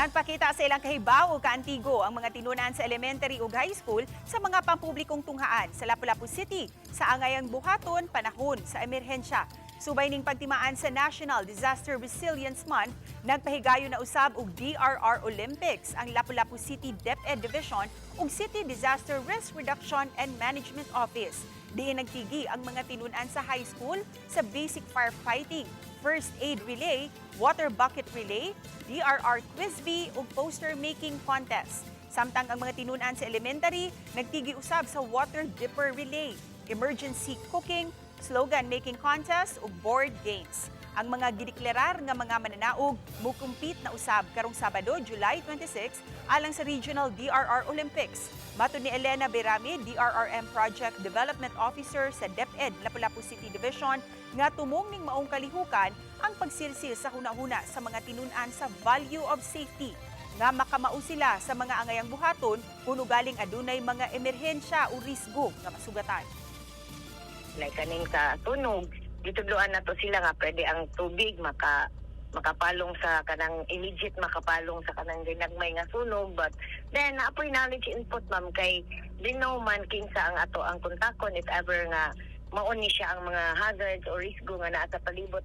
Nagpakita sa ilang kahibaw o kaantigo ang mga tinunan sa elementary ug high school sa mga pampublikong tunghaan sa Lapu-Lapu City sa angayang buhaton panahon sa emerhensya. Subay ning pagtimaan sa National Disaster Resilience Month, nagpahigayo na usab og DRR Olympics ang Lapu-Lapu City DepEd Division ug City Disaster Risk Reduction and Management Office. Diin nagtigi ang mga tinunan sa high school sa basic firefighting, first aid relay, water bucket relay, DRR quiz bee ug poster making contest. Samtang ang mga tinunan sa elementary nagtigi usab sa water dipper relay, emergency cooking, slogan making contest ug board games. Ang mga gideklarar nga mga mananaog mukumpit na usab karong Sabado, July 26 alang sa Regional DRR Olympics. Matud ni Elena Berami, DRRM Project Development Officer sa DepEd Lapu-Lapu City Division, nga tumong ning maong kalihukan ang pagsilsil sa hunahuna sa mga tinunan sa value of safety nga makamao sila sa mga angayang buhaton kuno galing adunay mga emerhensya o risgo nga masugatan. Like kaning sa tunog. Gitudloan na to sila nga pwede ang tubig maka makapalong sa kanang immediate makapalong sa kanang ginagmay nga sunog but then naapoy knowledge input ma'am kay linaw man kinsa ang ato ang kontakon if ever nga mauni siya ang mga hazards o risgo nga naa sa palibot